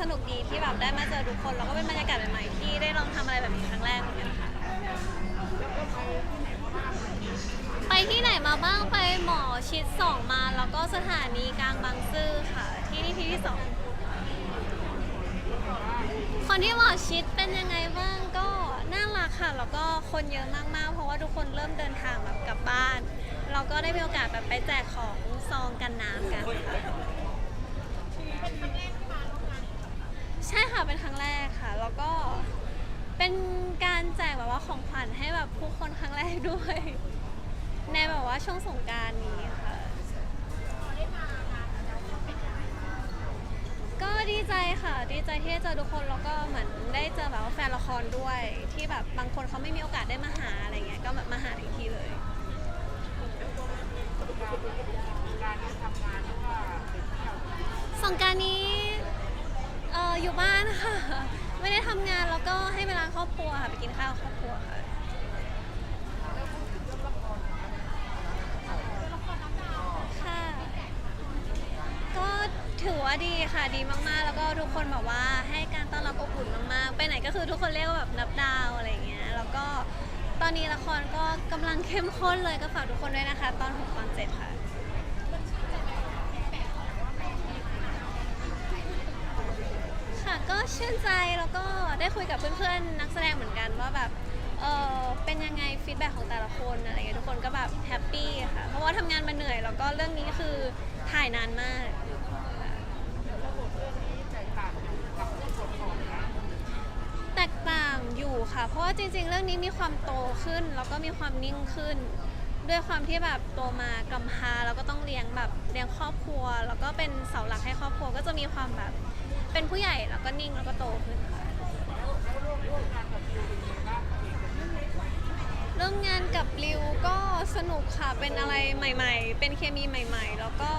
สนุกดีที่แบบได้มาเจอทุกคนแล้วก็เป็นบรรยากาศใหม่ๆที่ได้ลองทำอะไรแบบนี้ครั้งแรกเหมือนกันค่ะไปที่ไหนมาบ้างไปหมอชิดสองมาแล้วก็สถานีกลางบางซื่อค่ะ ที่นี่ที่ที่สองคนที่หมอชิดเป็นยังไงบ้างก็น่ารักค่ะแล้วก็คนเยอะมากๆ เพราะว่าทุกคนเริ่มเดินทางแบบกลับบ้าน เราก็ได้มีโอกาสแบบไปแจกของซองกันน้ำกันค่ะใช่ค่ะเป็นครั้งแรกค่ะ แล้วก็เป็นการแจกแบบว่าของขวัญให้แบบผู้คนครั้งแรกด้วย ในแบบว่าช่วงสงกรารนี้ค่ะ ก็ดีใจค่ะ ดีใจที่ได้เจอทุกคนแล้วก็เหมือนได้เจอแบบว่าแฟนละครด้วย ที่แบบบางคนเขาไม่มีโอกาสได้มาหาอะไรเงี้ยก็แบบมาหาถึงที่เลย สงกรารนี้เอ่ออยู่ บ้านค่ะ ไม่ได้ทำงานแล้วก็ให้เวลาครอบครัวค่ะไปกินข้าวครอบครัวค่ะ ค่ะ ก็ถือว่าดีค่ะดีมากๆ แล้วก็ทุกคนแบบว่าให้การต้อนรับอบอุ่นมากๆ ไปไหนก็คือทุกคนเรียกว่าแบบนับดาวอะไรอย่างเงี้ยแล้วก็ตอนนี้ละครก็กำลังเข้มข้นเลยก็ฝากทุกคนด้วยนะคะ ตอน6ตอน7ค่ะค่ะก็ ชื่นใจแล้วก็ได้คุยกับเพื่อนๆนักแสดงเหมือนกันว่าแบบเออเป็นยังไงฟีดแบ็ของแต่ละคนอะไรเงี้ยทุกคนก็แบบแฮปปี้ค่ะเพราะว่าทำงานมาเหนื่อย แล้วก็เรื่องนี้คือถ่ายนานมากแตกต่างอยู่ค่ะ เพราะว่าจริงๆ เรื่องนี้มีความโตขึ้น แล้วก็มีความนิ่งขึ้น ด้วยความที่แบบโตมากำพร้าแล้วก็ต้องเลี้ยงแบบเลี้ยงครอบครัว แล้วก็เป็นเสาหลักให้ครอบครัวก็จะมีความแบบ เป็นผู้ใหญ่แล้วก็นิ่งแล้วก็โตขึ้นค่ะเริ่มงงานกับริวก็สนุกค่ะเป็นอะไรใหม่ ๆ เป็นเคมีใหม่ ๆ แล้วก็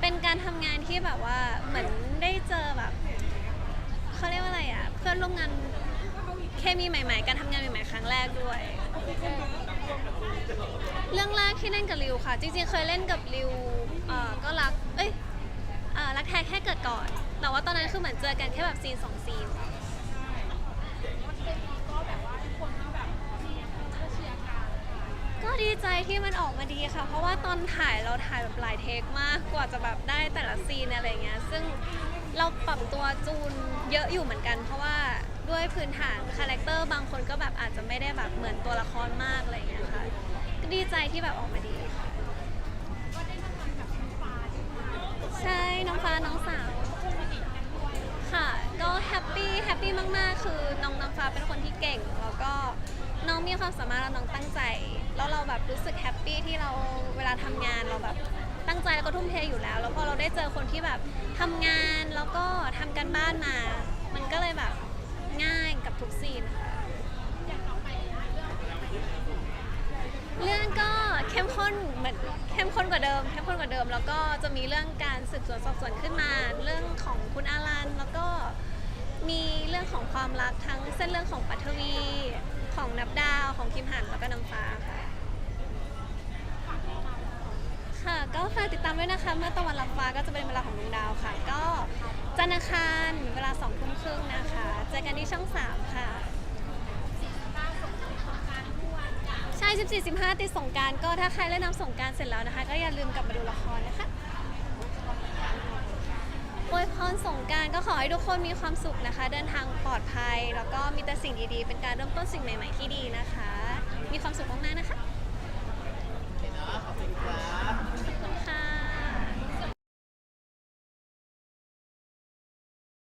เป็นการทำงานที่แบบว่าเหมือนได้เจอแบบเขาเรียกว่าอะไรอะเพื่อนร่วมงานเคมีใหม่ ๆ การทำงานใหม่ๆครั้งแรกด้วย เรื่องแรกที่เล่นกับริวค่ะ จริงๆเคยเล่นกับริวเอ่อก็รักเอ้ยอ่ารักแท้แค่เกิดก่อน แต่ว่าตอนนั้นคือเหมือนเจอกันแค่แบบซีนสองซีน ก็ดีใจที่มันออกมาดีค่ะ เพราะว่าตอนถ่ายเราถ่ายแบบหลายเทคมากกว่าจะแบบได้แต่ละซีนอะไรเงี้ย ซึ่งเราปรับตัวจูนเยอะอยู่เหมือนกัน เพราะว่าด้วยพื้นฐานคาแรคเตอร์บางคนก็แบบอาจจะไม่ได้แบบเหมือนตัวละครมากอะไรเงี้ยค่ะ ก็ดีใจที่แบบออกมาดีค่ะใช่ น้องฟ้าน้องสาว ค่ะ ก็แฮปปี้ แฮปปี้มาก ๆ คือน้องน้ำฟ้าเป็นคนที่เก่ง แล้วก็น้องมีความสามารถแล้วน้องตั้งใจ แล้วเราแบบรู้สึกแฮปปี้ที่เราเวลาทำงานเราแบบตั้งใจแล้วก็ทุ่มเทอยู่แล้ว แล้วพอเราได้เจอคนที่แบบทำงานแล้วก็ทำกันบ้านมา มันก็เลยแบบง่ายกับทุกซีนค่ะเรื่องก็เข้มข้นเหมือนเข้มข้นกว่าเดิมเข้มข้นกว่าเดิม แล้วก็จะมีเรื่องการสืบสวนสอบสวนขึ้นมา เรื่องของคุณอารันแล้วก็ มีเรื่องของความรักทั้งเส้นเรื่องของปัทวี ของนับดาวของคิมหันแล้วก็น้ำฟ้าค่ะ ค่ะก็ฝากติดตามด้วยนะคะ เมื่อตะวันรับฟ้าก็จะเป็นเวลาของดวงดาวค่ะ ก็จันทร์อังคารเวลาสองทุ่มครึ่งนะคะเจอกันที่ช่อง3ค่ะใช่ 14 15ติดสงกรารก็ถ้าใครเล่นน้ำสงกรารเสร็จแล้วนะคะ ก็อย่าลืมกลับมาดูละครนะคะ อวยพรสงการก็ขอให้ทุกคนมีความสุขนะคะ เดินทางปลอดภัย แล้วก็มีแต่สิ่งดีๆ เป็นการเริ่มต้นสิ่งใหม่ ๆที่ดีนะคะ มีความสุขมากๆนะคะ